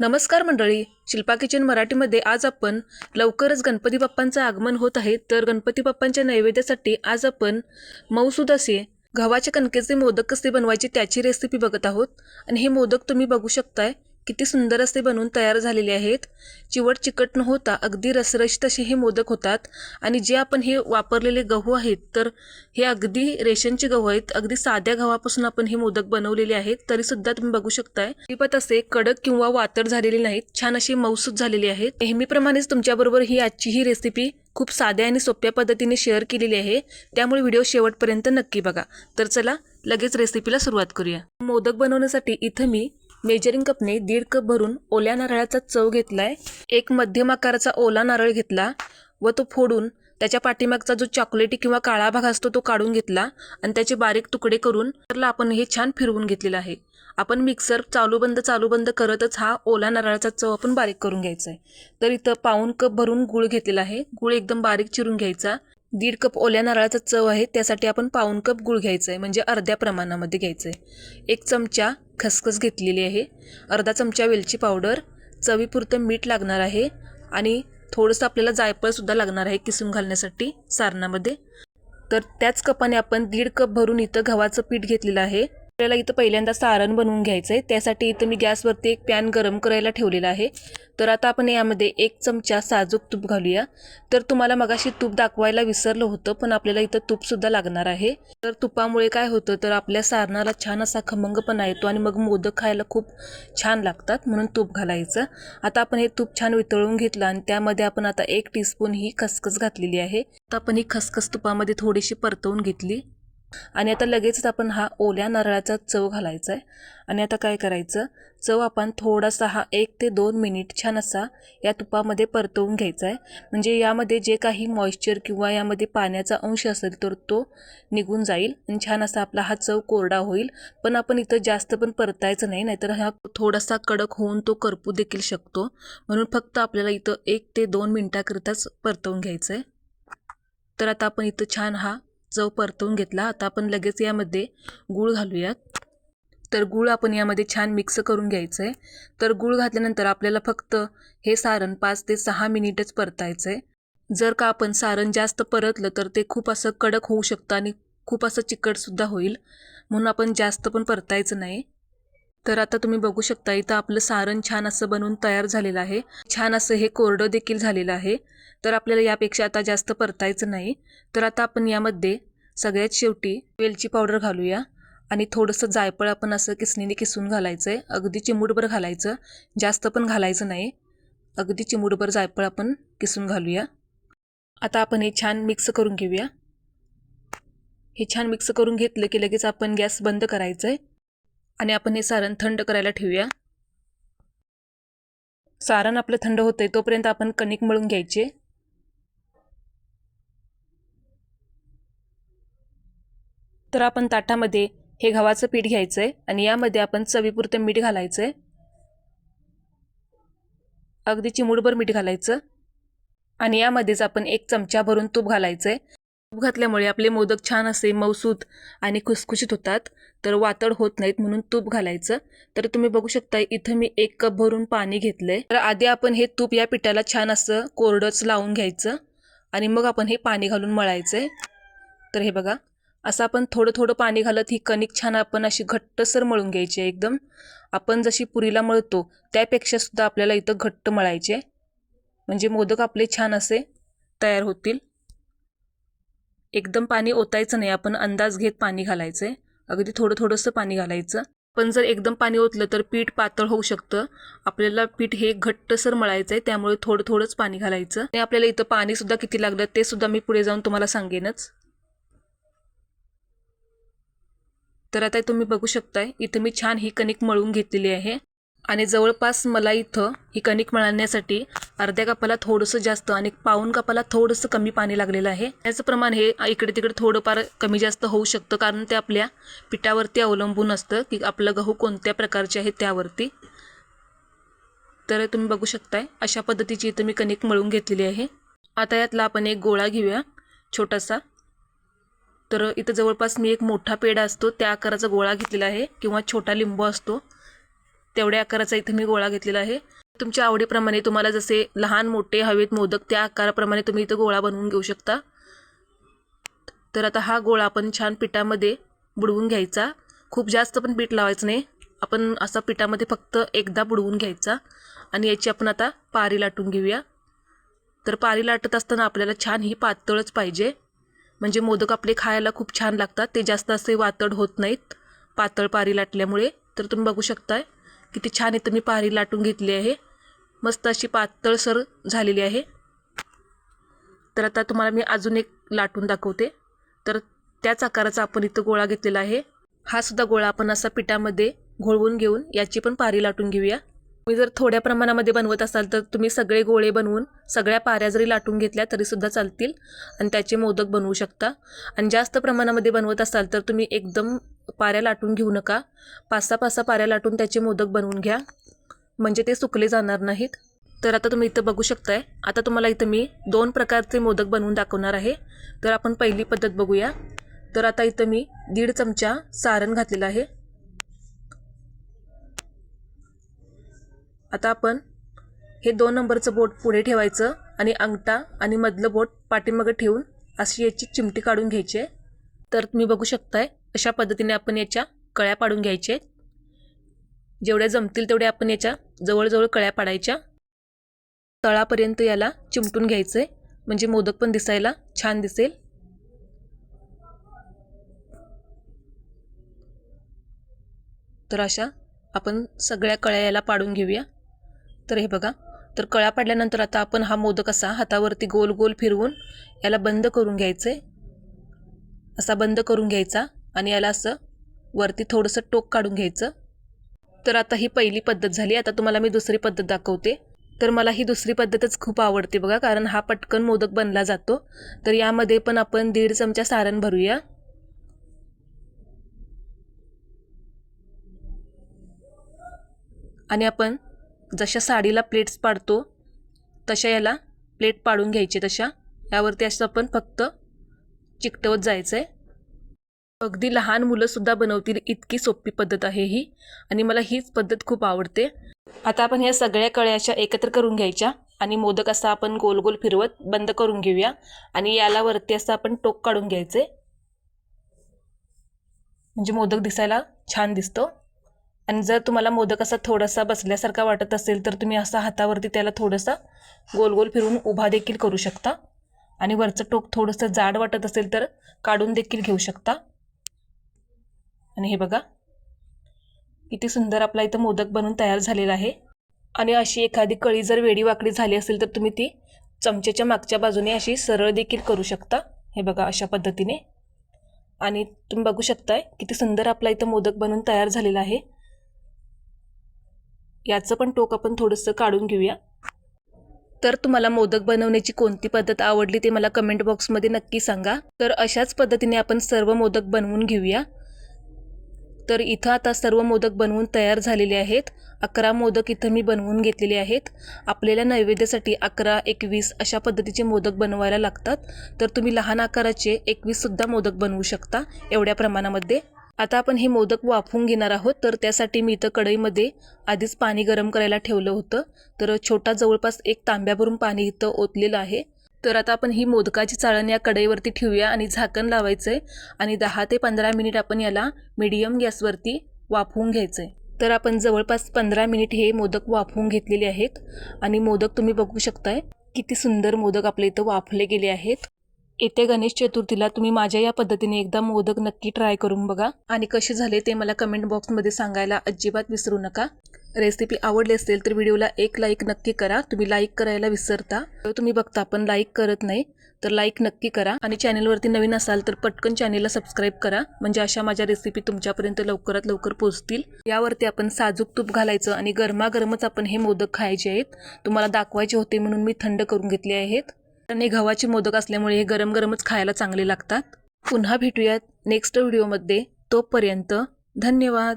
नमस्कार मंडळी. शिल्पा किचन मराठीमध्ये आज आपण लवकरच गणपती बाप्पांचं आगमन होत आहे. तर गणपती बाप्पांच्या नैवेद्यासाठी आज आपण मऊसूद असे गव्हाच्या कणकेचे मोदक कसे बनवायचे त्याची रेसिपी बघत आहोत. आणि हे मोदक तुम्ही बघू शकताय. किती सुंदर असे बनवून तयार झालेले आहेत. चिवट चिकट न होता अगदी रसरशीत असे हे मोदक होतात. आणि जे आपण हे वापरलेले गहू आहेत तर हे अगदी रेशनचे गहू आहेत. अगदी साध्या गव्हापासून आपण हे मोदक बनवलेले आहेत. तरी सुद्धा तुम्ही बघू शकताय. अजिबात असे कडक किंवा वातर झालेले नाहीत. छान अशी मौसूद झालेली आहेत. नेहमीप्रमाणेच तुमच्याबरोबर ही आजची ही रेसिपी खूप साध्या आणि सोप्या पद्धतीने शेअर केलेली आहे. त्यामुळे व्हिडिओ शेवटपर्यंत नक्की बघा. तर चला लगेच रेसिपीला सुरुवात करूया. मोदक बनवण्यासाठी इथं मी मेजरिंग कपने दीड कप भरून ओल्या नारळाचा चव घेतलाय. एक मध्यम आकाराचा ओला नारळ घेतला व तो फोडून त्याच्या पाठीमागचा जो चॉकलेटी किंवा काळा भाग असतो तो काढून घेतला आणि त्याचे बारीक तुकडे करून त्याला आपण हे छान फिरवून घेतलेलं आहे. आपण मिक्सर चालू बंद चालू बंद करतच हा ओला नारळाचा चव आपण बारीक करून घ्यायचा आहे. तर इथं पाऊन कप भरून गुळ घेतलेला आहे. गुळ एकदम बारीक चिरून घ्यायचा. दीड कप ओल्या नारळाचा चव आहे त्यासाठी आपण पाऊन कप गुळ घ्यायचं आहे म्हणजे अर्ध्या प्रमाणामध्ये घ्यायचं आहे एक चमचा खसखस घेतलेली आहे अर्धा चमचा वेलची पावडर चवीपुरतं मीठ लागणार आहे आणि थोडंसं आपल्याला जायफळसुद्धा लागणार आहे किसून घालण्यासाठी सारणामध्ये. तर त्याच कपाने आपण दीड कप भरून इथं गव्हाचं पीठ घेतलेलं आहे. आपल्याला इथं पहिल्यांदा सारण बनवून घ्यायचं आहे त्यासाठी इथं मी गॅसवरती एक पॅन गरम करायला ठेवलेला आहे. तर आता आपण यामध्ये एक चमचा साजूक तूप घालूया. तर तुम्हाला मगाशी तूप दाखवायला विसरलं होतं पण आपल्याला इथं तूपसुद्धा लागणार आहे. तर तुपामुळे काय होतं तर आपल्या सारणाला छान असा खमंगपणा येतो आणि मग मोदक खायला खूप छान लागतात म्हणून तूप घालायचं. आता आपण हे तूप छान वितळून घेतलं आणि त्यामध्ये आपण आता एक टीस्पून ही खसखस घातलेली आहे. आता आपण ही खसखस तुपामध्ये थोडीशी परतवून घेतली. आणि आता लगेचच आपण हा ओल्या नारळाचा चव घालायचा आहे आणि आता काय करायचं? चव आपण थोडासा हा एक ते दोन मिनिट छान असा या तुपामध्ये परतवून घ्यायचा आहे म्हणजे यामध्ये जे काही मॉइश्चर किंवा यामध्ये पाण्याचा अंश असेल तर तो निघून जाईल आणि छान असा आपला हा चव कोरडा होईल. पण आपण इथं जास्त पण परतायचं नाही नाहीतर हा थोडासा कडक होऊन तो करपू देखील शकतो. म्हणून फक्त आपल्याला इथं एक ते दोन मिनटाकरिताच परतवून घ्यायचं आहे तर आता आपण इथं छान हा चव परतवून घेतला. आता आपण लगेच यामध्ये गूळ घालूयात. तर गूळ आपण यामध्ये छान मिक्स करून घ्यायचं आहे तर गूळ घातल्यानंतर आपल्याला फक्त हे सारण पाच ते सहा मिनिटच परतायचं आहे जर का आपण सारण जास्त परतलं तर ते खूप असं कडक होऊ शकतं आणि खूप असं चिकटसुद्धा होईल. म्हणून आपण जास्त पण परतायचं नाही. तर आता तुम्ही बघू शकता इथं आपलं सारण छान असं बनवून तयार झालेलं आहे. छान असं हे कोरडं देखील झालेलं आहे. तर आपल्याला यापेक्षा आता जास्त परतायचं नाही. तर आता आपण यामध्ये सगळ्यात शेवटी वेलची पावडर घालूया. आणि थोडंसं जायफळ आपण असं किसणीने किसून घालायचं आहे अगदी चिमूटभर घालायचं. जास्त पण घालायचं नाही. अगदी चिमूटभर जायफळ आपण किसून घालूया. आता आपण हे छान मिक्स करून घेऊया. हे छान मिक्स करून घेतलं की लगेच आपण गॅस बंद करायचं आहे आणि आपण हे सारण थंड करायला ठेवूया. सारण आपलं थंड होतंय तोपर्यंत आपण कणिक मळून घ्यायचे. तर आपण ताटामध्ये हे गव्हाचं पीठ घ्यायचं आहे आणि यामध्ये आपण चवीपुरतं मीठ घालायचं आहे अगदी चिमूडभर मीठ घालायचं. आणि यामध्येच आपण एक चमचा भरून तूप घालायचं आहे घातल्यामुळे आपले मोदक छान असे मौसूत आणि खुसखुशीत होतात. तर वातड होत नाहीत म्हणून तूप घालायचं. तर तुम्ही बघू शकता इथं मी एक कप भरून पाणी घेतलंय. तर आधी आपण हे तूप या पिठाला छान असं कोरडंच लावून घ्यायचं. आणि मग आपण हे पाणी घालून मळायचं आहे तर हे बघा असं आपण थोडं थोडं पाणी घालत ही कणिक छान आपण अशी घट्टसर मळून घ्यायची आहे एकदम. आपण जशी पुरीला मळतो त्यापेक्षा सुद्धा आपल्याला इथं घट्ट मळायचे म्हणजे मोदक आपले छान असे तयार होतील. एकदम पाणी ओतायचं नाही. आपण अंदाज घेत पाणी घालायचं. आहे अगदी थोडं थोडंसं पाणी घालायचं. पण जर एकदम पाणी ओतलं तर पीठ पातळ होऊ शकतं. आपल्याला पीठ हे घट्टसर मळायचं आहे त्यामुळे थोडं थोडंच पाणी घालायचं. आणि आपल्याला इथं पाणीसुद्धा किती लागलं ते सुद्धा मी पुढे जाऊन तुम्हाला सांगेनच. तर आता तुम्ही बघू शकताय इथं मी छान ही कणिक मळून घेतलेली आहे. आणि जवळपास मला इथं ही कणिक मळण्यासाठी अर्ध्या कपाला थोडंसं जास्त आणि पाऊन कपाला थोडंसं कमी पाणी लागलेलं आहे. त्याचं प्रमाण हे इकडे तिकडे थोडंफार कमी जास्त होऊ शकतं कारण ते आपल्या पिठावरती अवलंबून असतं की आपलं गहू कोणत्या प्रकारचे आहे त्यावरती. तर तुम्ही बघू शकताय अशा पद्धतीची इथं मी कणिक मळून घेतलेली आहे. आता यातला आपण एक गोळा घेऊया छोटासा. तर इथं जवळपास मी एक मोठा पेढा असतो त्या आकाराचा गोळा घेतलेला आहे किंवा छोटा लिंबू असतो. तेवढ्या आकाराचा इथे मी गोळा घेतलेला आहे. तुमच्या आवडीप्रमाणे तुम्हाला जसे लहान मोठे हवेत मोदक त्या आकाराप्रमाणे तुम्ही इथं गोळा बनवून घेऊ शकता. तर आता हा गोळा आपण छान पिठामध्ये बुडवून घ्यायचा. खूप जास्त पण पीठ लावायचं नाही. आपण असा पिठामध्ये फक्त एकदा बुडवून घ्यायचा आणि याची आपण आता पारी लाटून घेऊया. तर पारी लाटत असताना आपल्याला छान ही पातळच पाहिजे. म्हणजे मोदक आपले खायला खूप छान लागतात. ते जास्त असे वातड होत नाहीत. पातळ पारी लाटल्यामुळे. तर तुम्ही बघू शकताय. किती छान इथं मी पारी लाटून घेतली आहे. मस्त अशी पातळसर झालेली आहे. तर आता तुम्हाला मी अजून एक लाटून दाखवते. तर त्याच आकाराचा आपण इथं गोळा घेतलेला आहे. हा सुद्धा गोळा आपण असा पिठामध्ये घोळवून घेऊन याची पण पारी लाटून घेऊया. तुम्ही जर थोड्या प्रमाणामध्ये बनवत असाल तर तुम्ही सगळे गोळे बनवून सगळ्या पाऱ्या जरी लाटून घेतल्या तरीसुद्धा चालतील आणि त्याचे मोदक बनवू शकता. आणि जास्त प्रमाणामध्ये बनवत असाल तर तुम्ही एकदम पाऱ्या लाटून घेऊ नका. पाच सहा पाच सहा पाऱ्या लाटून त्याचे मोदक बनवून घ्या. म्हणजे ते सुकले जाणार नाहीत. तर आता तुम्ही इथं बघू शकताय. आता तुम्हाला इथं मी दोन प्रकारचे मोदक बनवून दाखवणार आहे. तर आपण पहिली पद्धत बघूया. तर आता इथं मी दीड चमचा सारण घातलेला आहे. आता आपण हे दोन नंबरचं बोट पुढे ठेवायचं आणि अंगठा आणि मधलं बोट पाठीमागं ठेवून अशी याची चिमटी काढून घ्यायची आहे. तर तुम्ही बघू शकताय अशा पद्धतीने आपण याच्या कळ्या पाडून घ्यायचे जेवढ्या जमतील तेवढ्या आपण याच्या जवळजवळ कळ्या पाडायच्या. तळापर्यंत याला चिमटून घ्यायचं आहे. म्हणजे मोदक पण दिसायला छान दिसेल. तर अशा आपण सगळ्या कळ्या याला पाडून घेऊया. तर हे बघा तर कळा पाडल्यानंतर आता आपण हा मोदक असा हातावरती गोल गोल फिरवून याला बंद करून घ्यायचं. आहे असा बंद करून घ्यायचा आणि याला असं वरती थोडंसं टोक काढून घ्यायचं. तर आता ही पहिली पद्धत झाली. आता तुम्हाला मी दुसरी पद्धत दाखवते. तर मला ही दुसरी पद्धतच खूप आवडते बघा कारण हा पटकन मोदक बनला जातो. तर यामध्ये पण आपण दीड चमचा सारण भरूया. आणि आपण जशा साडीला प्लेट्स पाडतो तशा याला प्लेट पाडून घ्यायचे तशा. यावरती असं आपण फक्त चिकटवत जायचं आहे अगदी लहान मुलंसुद्धा बनवतील इतकी सोपी पद्धत आहे ही आणि मला हीच पद्धत खूप आवडते. आता आपण ह्या सगळ्या कळ्या अशा एकत्र करून घ्यायच्या आणि मोदक असा आपण गोल गोल फिरवत बंद करून घेऊया आणि याला वरती असं आपण टोक काढून घ्यायचे. म्हणजे मोदक दिसायला छान दिसतो. आणि जर तुम्हाला मोदक असा थोडासा बसल्यासारखा वाटत असेल तर तुम्ही असा हातावरती त्याला थोडंसं गोल गोल फिरून उभा देखील करू शकता. आणि वरचं टोक थोडंसं जाड वाटत असेल तर काढून देखील घेऊ शकता. आणि हे बघा. किती सुंदर आपला इथं मोदक बनून तयार झालेला आहे. आणि अशी एखादी कळी जर वेडी वाकडी झाली असेल तर तुम्ही ती चमच्याच्या मागच्या बाजूने अशी सरळ देखील करू शकता. हे बघा अशा पद्धतीने. आणि तुम्ही बघू शकताय किती सुंदर आपला इथं मोदक बनून तयार झालेला आहे. याचं पण टोक आपण थोडंसं काढून घेऊया. तर तुम्हाला मोदक बनवण्याची कोणती पद्धत आवडली ते मला कमेंट बॉक्समध्ये नक्की सांगा. तर अशाच पद्धतीने आपण सर्व मोदक बनवून घेऊया. तर इथं आता सर्व मोदक बनवून तयार झालेले आहेत. अकरा मोदक इथं मी बनवून घेतलेले आहेत. आपल्याला नैवेद्यासाठी अकरा एकवीस अशा पद्धतीचे मोदक बनवायला लागतात. तर तुम्ही लहान आकाराचे एकवीससुद्धा मोदक बनवू शकता एवढ्या प्रमाणामध्ये. आता आपण हे मोदक वाफवून घेणार आहोत. तर त्यासाठी मी इथं कढईमध्ये आधीच पाणी गरम करायला ठेवलं होतं. तर छोटा जवळपास एक तांब्याभरून पाणी इथं ओतलेलं आहे. तर आता आपण ही मोदकाची चाळण या कढईवरती ठेवूया आणि झाकण लावायचं आहे आणि दहा ते पंधरा मिनिट आपण याला मीडियम गॅसवरती वाफवून घ्यायचं आहे तर आपण जवळपास पंधरा मिनिट हे मोदक वाफवून घेतलेले आहेत. आणि मोदक तुम्ही बघू शकताय किती सुंदर मोदक आपल्या इथं वाफले गेले आहेत. येत्या गणेश चतुर्थीला तुम्ही माझ्या या पद्धतीने एकदा मोदक नक्की ट्राय करून बघा. आणि कसे झाले ते मला कमेंट बॉक्समध्ये सांगायला अजिबात विसरू नका. रेसिपी आवडली असेल तर व्हिडिओला एक लाईक नक्की करा. तुम्ही लाईक करायला विसरता. तुम्ही बघता पण लाईक करत नाही तर लाईक नक्की करा. आणि चॅनलवरती नवीन असाल तर पटकन चॅनलला सबस्क्राईब करा. म्हणजे अशा माझ्या रेसिपी तुमच्यापर्यंत लवकरात लवकर पोहोचतील. यावरती आपण साजूक तूप घालायचं आणि गरमागरमच आपण हे मोदक खायचे आहेत. तुम्हाला दाखवायचे होते म्हणून मी थंड करून घेतले आहेत. आणि गव्हाचे मोदक असल्यामुळे हे गरम गरमच खायला चांगले लागतात. पुन्हा भेटूयात नेक्स्ट व्हिडिओमध्ये तोपर्यंत धन्यवाद.